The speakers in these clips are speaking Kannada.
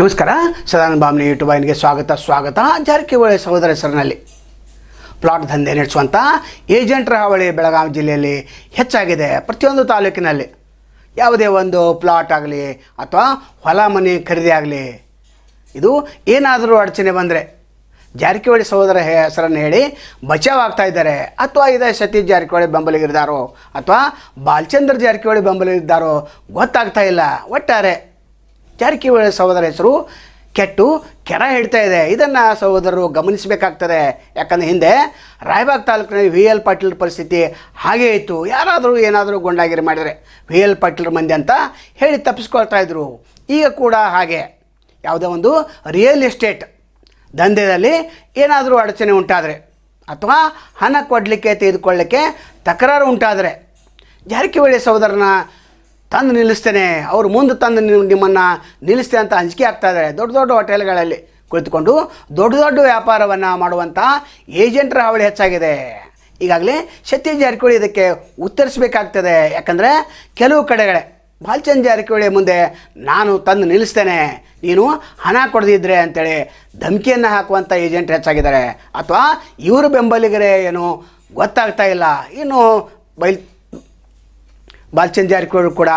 ನಮಸ್ಕಾರ. ಸದಾನಂದ ಬಾಮ್ನಿ ಯೂಟ್ಯೂಬ್ ವಾಹಿನಿಗೆ ಸ್ವಾಗತ ಸ್ವಾಗತ. ಜಾರಕಿಹೊಳಿ ಸಹೋದರ ಹೆಸರಿನಲ್ಲಿ ಪ್ಲಾಟ್ ದಂಧೆ ನಡೆಸುವಂಥ ಏಜೆಂಟ್ರ ಹಾವಳಿ ಬೆಳಗಾವಿ ಜಿಲ್ಲೆಯಲ್ಲಿ ಹೆಚ್ಚಾಗಿದೆ. ಪ್ರತಿಯೊಂದು ತಾಲೂಕಿನಲ್ಲಿ ಯಾವುದೇ ಒಂದು ಪ್ಲಾಟ್ ಆಗಲಿ ಅಥವಾ ಹೊಲ ಮನೆ ಖರೀದಿ ಆಗಲಿ, ಇದು ಏನಾದರೂ ಅಡಚಣೆ ಬಂದರೆ ಜಾರಕಿಹೊಳಿ ಸಹೋದರ ಹೆಸರನ್ನು ಹೇಳಿ ಬಚಾವ್ ಆಗ್ತಾ ಇದ್ದಾರೆ. ಅಥವಾ ಇದೇ ಸತೀಶ್ ಜಾರಕಿಹೊಳಿ ಬೆಂಬಲಿಗಿದ್ದಾರೋ ಅಥವಾ ಬಾಲಚಂದ್ರ ಜಾರಕಿಹೊಳಿ ಬೆಂಬಲಿಗಿದ್ದಾರೋ ಗೊತ್ತಾಗ್ತಾ ಇಲ್ಲ. ಒಟ್ಟಾರೆ ಜಾರಕಿಹೊಳಿ ಸಹೋದರ ಹೆಸರು ಕೆಟ್ಟು ಕೆರ ಹಿಡ್ತಾ ಇದೆ. ಇದನ್ನು ಸಹೋದರರು ಗಮನಿಸಬೇಕಾಗ್ತದೆ. ಯಾಕಂದರೆ ಹಿಂದೆ ರಾಯಬಾಗ್ ತಾಲೂಕಿನಲ್ಲಿ ವಿ ಎಲ್ ಪಾಟೀಲ್ ಪರಿಸ್ಥಿತಿ ಹಾಗೇ ಇತ್ತು. ಯಾರಾದರೂ ಏನಾದರೂ ಗುಂಡಾಗಿರಿ ಮಾಡಿದರೆ ವಿ ಎಲ್ ಪಾಟೀಲ್ ಮಂದಿ ಅಂತ ಹೇಳಿ ತಪ್ಪಿಸ್ಕೊಳ್ತಾ ಇದ್ರು. ಈಗ ಕೂಡ ಹಾಗೆ. ಯಾವುದೇ ಒಂದು ರಿಯಲ್ ಎಸ್ಟೇಟ್ ದಂಧೆಯಲ್ಲಿ ಏನಾದರೂ ಅಡಚಣೆ ಉಂಟಾದರೆ ಅಥವಾ ಹಣ ಕೊಡಲಿಕ್ಕೆ, ತೆಗೆದುಕೊಳ್ಳಲಿಕ್ಕೆ ತಕರಾರು ಉಂಟಾದರೆ ಜಾರಕಿಹೊಳಿ ಸಹೋದರನ ತಂದು ನಿಲ್ಲಿಸ್ತೇನೆ. ಅವರು ಮುಂದೆ ತಂದು ನಿಮ್ಮನ್ನು ನಿಲ್ಲಿಸ್ತೇನೆ ಅಂತ ಅಂಜಿಕೆ ಆಗ್ತಾ ಇದ್ದಾರೆ. ದೊಡ್ಡ ದೊಡ್ಡ ಹೋಟೆಲ್ಗಳಲ್ಲಿ ಕುಳಿತುಕೊಂಡು ದೊಡ್ಡ ದೊಡ್ಡ ವ್ಯಾಪಾರವನ್ನು ಮಾಡುವಂಥ ಏಜೆಂಟ್ರ ಹಾವಳಿ ಹೆಚ್ಚಾಗಿದೆ. ಈಗಾಗಲೇ ಸತೀಶ್ ಜಾರಕಿಹೊಳಿ ಇದಕ್ಕೆ ಉತ್ತರಿಸಬೇಕಾಗ್ತದೆ. ಯಾಕಂದರೆ ಕೆಲವು ಕಡೆಗಳೇ ಬಾಲ್ಚಂದ್ ಜಾರಕಿಹೊಳಿ ಮುಂದೆ ನಾನು ತಂದು ನಿಲ್ಲಿಸ್ತೇನೆ. ನೀನು ಹಣ ಕೊಡದಿದ್ರೆ ಅಂತೇಳಿ ಧಮಕಿಯನ್ನು ಹಾಕುವಂಥ ಏಜೆಂಟ್ ಹೆಚ್ಚಾಗಿದ್ದಾರೆ. ಅಥವಾ ಇವರು ಬೆಂಬಲಿಗರೇ ಏನು ಗೊತ್ತಾಗ್ತಾ ಇಲ್ಲ. ಇನ್ನು ಬೈಲ್ ಬಾಲಚಂದ್ ಜಾರಕಿಹೊಳಿ ಕೂಡ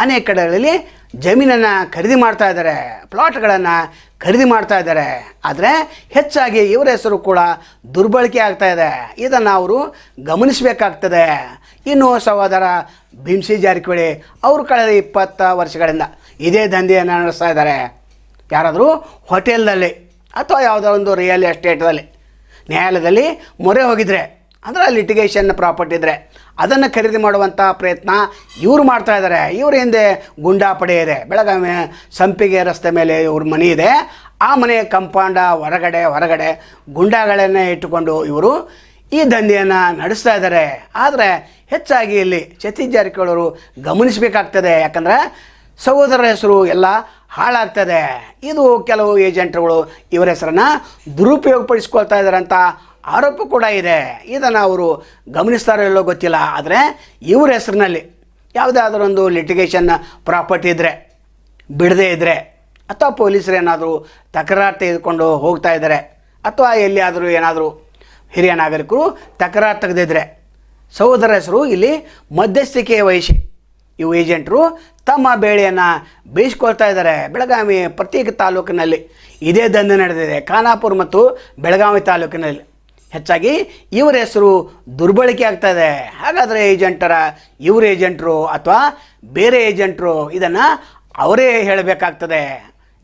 ಅನೇಕ ಕಡೆಗಳಲ್ಲಿ ಜಮೀನನ್ನು ಖರೀದಿ ಮಾಡ್ತಾ ಇದ್ದಾರೆ, ಪ್ಲಾಟ್ಗಳನ್ನು ಖರೀದಿ ಮಾಡ್ತಾ ಇದ್ದಾರೆ. ಆದರೆ ಹೆಚ್ಚಾಗಿ ಇವರ ಹೆಸರು ಕೂಡ ದುರ್ಬಳಕೆ ಆಗ್ತಾ ಇದೆ. ಇದನ್ನು ಅವರು ಗಮನಿಸಬೇಕಾಗ್ತದೆ. ಇನ್ನು ಸಹೋದರ ಭೀಮ್ಸಿ ಜಾರಕಿಹೊಳಿ ಅವರು ಕಳೆದ ಇಪ್ಪತ್ತು ವರ್ಷಗಳಿಂದ ಇದೇ ದಂಧೆಯನ್ನು ನಡೆಸ್ತಾ ಇದ್ದಾರೆ. ಯಾರಾದರೂ ಹೋಟೆಲ್ನಲ್ಲಿ ಅಥವಾ ಯಾವುದೋ ಒಂದು ರಿಯಲ್ ಎಸ್ಟೇಟ್ನಲ್ಲಿ ನ್ಯಾಯಾಲಯದಲ್ಲಿ ಮೊರೆ ಹೋಗಿದ್ರೆ ಅಂದರೆ ಲಿಟಿಗೇಷನ್ ಪ್ರಾಪರ್ಟಿ ಇದ್ದರೆ ಅದನ್ನು ಖರೀದಿ ಮಾಡುವಂಥ ಪ್ರಯತ್ನ ಇವರು ಮಾಡ್ತಾ ಇದ್ದಾರೆ ಇವ್ರ ಹಿಂದೆ ಗುಂಡಾಪಡೆ ಇದೆ. ಬೆಳಗಾವಿ ಸಂಪಿಗೆ ರಸ್ತೆ ಮೇಲೆ ಇವ್ರ ಮನೆ ಇದೆ. ಆ ಮನೆಯ ಕಂಪೌಂಡ ಹೊರಗಡೆ ಹೊರಗಡೆ ಗುಂಡಾಗಳನ್ನೇ ಇಟ್ಟುಕೊಂಡು ಇವರು ಈ ದಂಧೆಯನ್ನು ನಡೆಸ್ತಾ ಇದ್ದಾರೆ ಆದರೆ ಹೆಚ್ಚಾಗಿ ಇಲ್ಲಿ ಸತೀಶ್ ಜಾರಕಿಹೊಳಿ ಅವರು ಗಮನಿಸಬೇಕಾಗ್ತದೆ. ಯಾಕಂದರೆ ಸಹೋದರರ ಹೆಸರು ಎಲ್ಲ ಹಾಳಾಗ್ತದೆ. ಇದು ಕೆಲವು ಏಜೆಂಟ್ರುಗಳು ಇವರ ಹೆಸರನ್ನು ದುರುಪಯೋಗಪಡಿಸ್ಕೊಳ್ತಾ ಇದ್ದಾರೆ ಅಂತ ಆರೋಪ ಕೂಡ ಇದೆ. ಇದನ್ನು ಅವರು ಗಮನಿಸ್ತಾರೋ ಇಲ್ಲೋ ಗೊತ್ತಿಲ್ಲ, ಆದರೆ ಇವ್ರ ಹೆಸರಿನಲ್ಲಿ ಯಾವುದಾದ್ರೂ ಒಂದು ಲಿಟಿಗೇಷನ್ ಪ್ರಾಪರ್ಟಿ ಇದ್ದರೆ ಬಿಡದೇ ಇದ್ದರೆ ಅಥವಾ ಪೊಲೀಸರು ಏನಾದರೂ ತಕರಾರು ತೆಗೆದುಕೊಂಡು ಹೋಗ್ತಾ ಇದ್ದಾರೆ, ಅಥವಾ ಎಲ್ಲಿಯಾದರೂ ಏನಾದರೂ ಹಿರಿಯ ನಾಗರಿಕರು ತಕರಾರು ತೆಗೆದಿದ್ದರೆ ಸಹೋದರ ಹೆಸರು ಇಲ್ಲಿ ಮಧ್ಯಸ್ಥಿಕೆ ವಹಿಸಿ, ಇವು ಏಜೆಂಟರು ತಮ್ಮ ಬೇಳೆಯನ್ನು ಬೇಯಿಸ್ಕೊಳ್ತಾ ಇದ್ದಾರೆ. ಬೆಳಗಾವಿ ಪ್ರತ್ಯೇಕ ತಾಲೂಕಿನಲ್ಲಿ ಇದೇ ದಂಧೆ ನಡೆದಿದೆ. ಖಾನಾಪುರ ಮತ್ತು ಬೆಳಗಾವಿ ತಾಲೂಕಿನಲ್ಲಿ. ಹೆಚ್ಚಾಗಿ ಇವರ ಹೆಸರು ದುರ್ಬಳಕೆ ಆಗ್ತಾ ಇದೆ. ಹಾಗಾದರೆ ಏಜೆಂಟರ ಇವ್ರ ಏಜೆಂಟರು ಅಥವಾ ಬೇರೆ ಏಜೆಂಟರು ಇದನ್ನು ಅವರೇ ಹೇಳಬೇಕಾಗ್ತದೆ.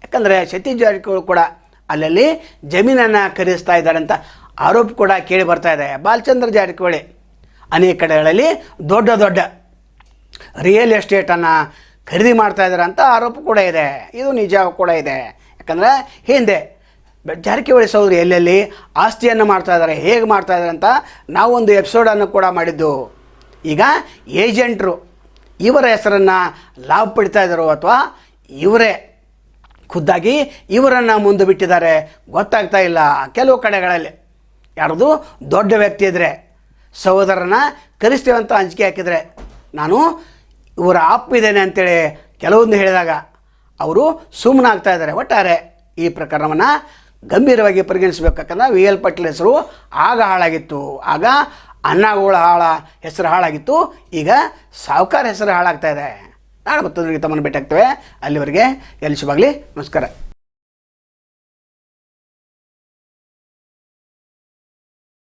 ಯಾಕಂದರೆ ಸತೀಶ್ ಜಾರಕಿಹೊಳಿ ಕೂಡ ಅಲ್ಲಲ್ಲಿ ಜಮೀನನ್ನು ಖರೀದಿಸ್ತಾ ಇದ್ದಾರೆ ಅಂತ ಆರೋಪ ಕೂಡ ಕೇಳಿ ಬರ್ತಾ ಇದೆ. ಬಾಲಚಂದ್ರ ಜಾರಕಿಹೊಳಿ ಅನೇಕ ಕಡೆಗಳಲ್ಲಿ ದೊಡ್ಡ ದೊಡ್ಡ ರಿಯಲ್ ಎಸ್ಟೇಟನ್ನು ಖರೀದಿ ಮಾಡ್ತಾ ಇದ್ದಾರೆ ಅಂತ ಆರೋಪ ಕೂಡ ಇದೆ. ಇದು ನಿಜ ಕೂಡ ಇದೆ. ಯಾಕಂದರೆ ಹಿಂದೆ ಜಾರಕಿಹೊಳಿ ಸಹೋದರಿ ಎಲ್ಲೆಲ್ಲಿ ಆಸ್ತಿಯನ್ನು ಮಾಡ್ತಾ ಇದ್ದಾರೆ, ಹೇಗೆ ಮಾಡ್ತಾ ಇದ್ದಾರೆ ಅಂತ ನಾವೊಂದು ಎಪಿಸೋಡನ್ನು ಕೂಡ ಮಾಡಿದ್ದು. ಈಗ ಏಜೆಂಟ್ರು ಇವರ ಹೆಸರನ್ನು ಲಾಭ ಪಡಿತಾ ಇದ್ದರು ಅಥವಾ ಇವರೇ ಖುದ್ದಾಗಿ ಇವರನ್ನು ಮುಂದೆ ಬಿಟ್ಟಿದ್ದಾರೆ ಗೊತ್ತಾಗ್ತಾ ಇಲ್ಲ. ಕೆಲವು ಕಡೆಗಳಲ್ಲಿ ಯಾರ್ದು ದೊಡ್ಡ ವ್ಯಕ್ತಿ ಇದ್ದರೆ ಸಹೋದರನ ಕರೆಸ್ತೇವೆ ಅಂತ ಅಂಜಿಕೆ ಹಾಕಿದರೆ, ನಾನು ಇವರ ಆಪ್ ಇದ್ದೇನೆ ಅಂತೇಳಿ ಕೆಲವೊಂದು ಹೇಳಿದಾಗ ಅವರು ಸುಮ್ಮನಾಗ್ತಾ ಇದ್ದಾರೆ. ಒಟ್ಟಾರೆ ಈ ಪ್ರಕರಣವನ್ನು ಗಂಭೀರವಾಗಿ ಪರಿಗಣಿಸಬೇಕು ಯಾಕಂದ್ರೆ ವಿ ಎಲ್ ಪಟೇಲ್ ಹೆಸರು ಆಗ ಹಾಳಾಗಿತ್ತು. ಆಗ ಅಣ್ಣಗಳ ಹಾಳ ಹೆಸರು ಹಾಳಾಗಿತ್ತು. ಈಗ ಸಾವುಕಾರ ಹೆಸರು ಹಾಳಾಗ್ತಾ ಇದೆ. ನಾಳೆ ಮತ್ತೊಂದರಿಗೆ ತಮ್ಮನ್ನು ಭೇಟಿ ಆಗ್ತೇವೆ. ಅಲ್ಲಿವರೆಗೆ ಎಲ್ಲಿ ಶುಭಾಗಲಿ ನಮಸ್ಕಾರ.